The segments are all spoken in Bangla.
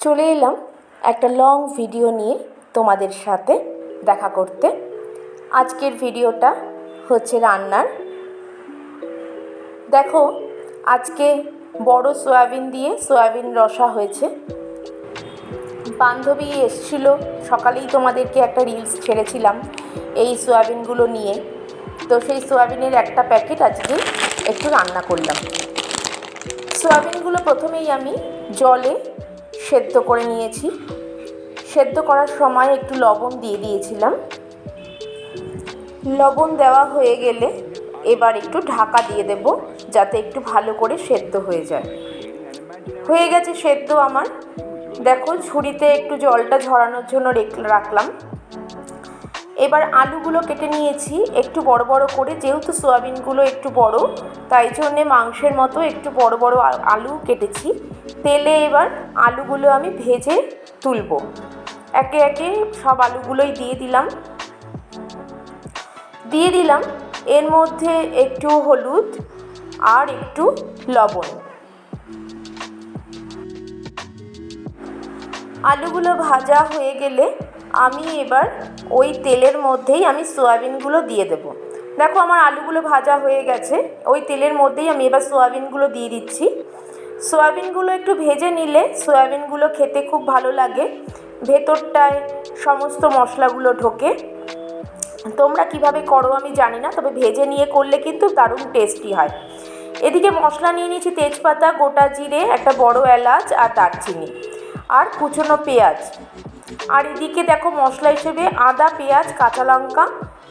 চলে এলাম একটা লং ভিডিও নিয়ে তোমাদের সাথে দেখা করতে। আজকের ভিডিওটা হচ্ছে রান্নার। দেখো, আজকে বড় সয়াবিন দিয়ে সয়াবিন রসা হয়েছে। বান্ধবী এসেছিল, সকালেই তোমাদেরকে একটা রিলস ছেড়েছিলাম এই সয়াবিনগুলো নিয়ে। তো সেই সয়াবিনের একটা প্যাকেট আজকে একটু রান্না করলাম। সয়াবিনগুলো প্রথমেই আমি জলে সেদ্ধ করে নিয়েছি। সেদ্ধ করার সময় একটু লবণ দিয়ে দিয়েছিলাম। লবণ দেওয়া হয়ে গেলে এবার একটু ঢাকা দিয়ে দেব, যাতে একটু ভালো করে সেদ্ধ হয়ে যায়। হয়ে গেছে সেদ্ধ আমার। দেখো, ঝুড়িতে একটু জলটা ঝরানোর জন্য রাখলাম। এবার আলুগুলো কেটে নিয়েছি, একটু বড় বড় করে, যেহেতু সোয়াবিনগুলো একটু বড়, তাই জন্যে মাংসের মতো একটু বড় বড় আলু কেটেছি। তেলে এবার আলুগুলো আমি ভেজে তুলব। একে একে সব আলুগুলোই দিয়ে দিলাম। দিয়ে দিলাম, এর মধ্যে একটু হলুদ আর একটু লবণ। আলুগুলো ভাজা হয়ে গেলে আমি এবার ওই তেলের মধ্যেই আমি সোয়াবিনগুলো দিয়ে দেবো। দেখো আমার আলুগুলো ভাজা হয়ে গেছে, ওই তেলের মধ্যেই আমি এবার সোয়াবিনগুলো দিয়ে দিচ্ছি। সোয়াবিনগুলো একটু ভেজে নিলে সোয়াবিনগুলো খেতে খুব ভালো লাগে, ভেতরটায় সমস্ত মশলাগুলো ঢোকে। তোমরা কীভাবে করো আমি জানি না, তবে ভেজে নিয়ে করলে কিন্তু দারুণ টেস্টি হয়। এদিকে মশলা নিয়ে নিয়েছি তেজপাতা, গোটা জিরে, একটা বড় এলাচ আর দারচিনি। আর কুচনো পেঁয়াজ। আর এদিকে দেখো মশলা হিসেবে আদা, পেঁয়াজ, কাঁচা লঙ্কা,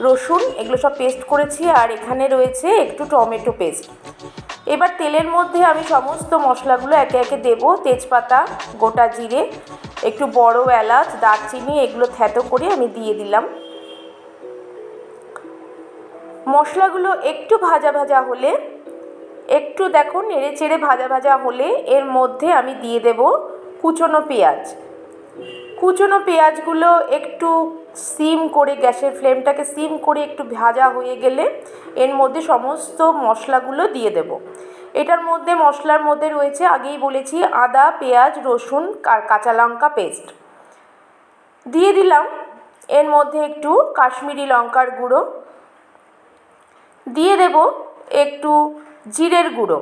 রসুন, এগুলো সব পেস্ট করেছি আর এখানে রয়েছে একটু টমেটো পেস্ট এবার তেলের মধ্যে আমি সমস্ত মশলাগুলো একে একে দেব, তেজপাতা, গোটা জিরে, একটু বড় এলাচ, দারচিনি, এগুলো থ্যাতো করে আমি দিয়ে দিলাম। মশলাগুলো একটু ভাজা ভাজা হলে, একটু দেখো নেড়ে চেড়ে ভাজা ভাজা হলে এর মধ্যে আমি দিয়ে দেব কুচনো পেঁয়াজ। কুচনো পেঁয়াজগুলো একটু সিম করে, গ্যাসের ফ্লেমটাকে সিম করে একটু ভাজা হয়ে গেলে এর মধ্যে সমস্ত মশলাগুলো দিয়ে দেব। এটার মধ্যে, মশলার মধ্যে রয়েছে, আগেই বলেছি, আদা, পেঁয়াজ, রসুন আর কাঁচা লঙ্কা পেস্ট। দিয়ে দিলাম, এর মধ্যে একটু কাশ্মীরি লঙ্কার গুঁড়ো। দিয়ে দেব একটু জিরের গুঁড়ো।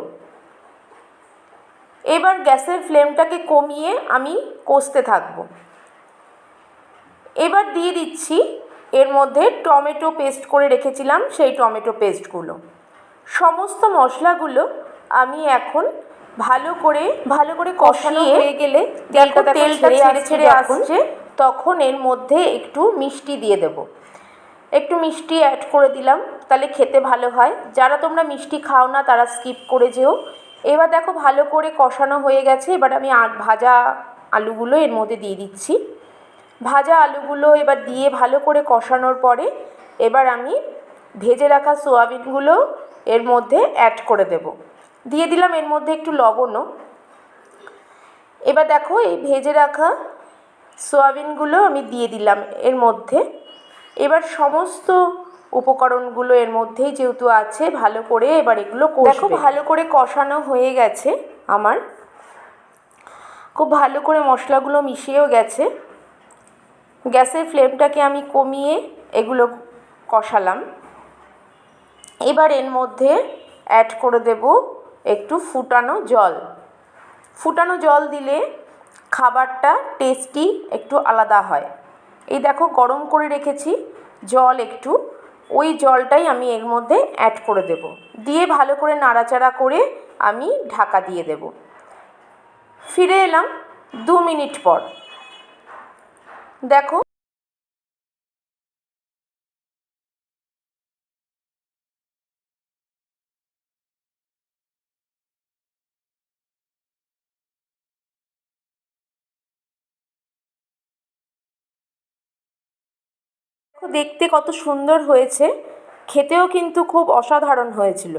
এবার গ্যাসের ফ্লেমটাকে কমিয়ে আমি কষতে থাকব। এবার দিয়ে দিচ্ছি এর মধ্যে টমেটো পেস্ট করে রেখেছিলাম সেই টমেটো পেস্টগুলো। সমস্ত মশলাগুলো আমি এখন ভালো করে ভালো করে কষানো হয়ে গেলে তেলটা তেলটা ছেড়ে ছেড়ে আসছে তখন এর মধ্যে একটু মিষ্টি দিয়ে দেব। একটু মিষ্টি অ্যাড করে দিলাম তাহলে খেতে ভালো হয়। যারা তোমরা মিষ্টি খাও না তারা স্কিপ করে যেও। এবার দেখো ভালো করে কষানো হয়ে গেছে এবার আমি ভাজা আলুগুলো এর মধ্যে দিয়ে দিচ্ছি। ভাজা আলুগুলো এবার দিয়ে ভালো করে কষানোর পরে এবার আমি ভেজে রাখা সোয়াবিনগুলো এর মধ্যে অ্যাড করে দেব। দিয়ে দিলাম এর মধ্যে একটু লবণও। এবার দেখো এই ভেজে রাখা সোয়াবিনগুলো আমি দিয়ে দিলাম এর মধ্যে। এবার সমস্ত উপকরণগুলো এর মধ্যেই যেহেতু আছে, ভালো করে এবার এগুলো দেখো ভালো করে কষানো হয়ে গেছে আমার। খুব ভালো করে মশলাগুলো মিশিয়েও গেছে। গ্যাসের ফ্লেমটাকে আমি কমিয়ে এগুলো কষালাম। এবার এর মধ্যে অ্যাড করে দেব একটু ফুটানো জল। ফুটানো জল দিলে খাবারটা টেস্টি একটু আলাদা হয়। এই দেখো গরম করে রেখেছি জল একটু। ওই জলটাই আমি এর মধ্যে অ্যাড করে দেব। দিয়ে ভালো করে নাড়াচাড়া করে আমি ঢাকা দিয়ে দেব। ফিরে এলাম দু মিনিট পর। দেখো দেখতে কত সুন্দর হয়েছে। খেতেও কিন্তু খুব অসাধারণ হয়েছিল।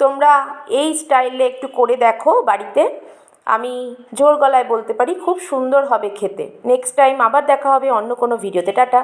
তোমরা এই স্টাইলে একটু করে দেখো বাড়িতে। আমি জোর গলায় বলতে পারি, খুব সুন্দর হবে খেতে। নেক্সট টাইম আবার দেখা হবে অন্য কোনো ভিডিওতে টাটা।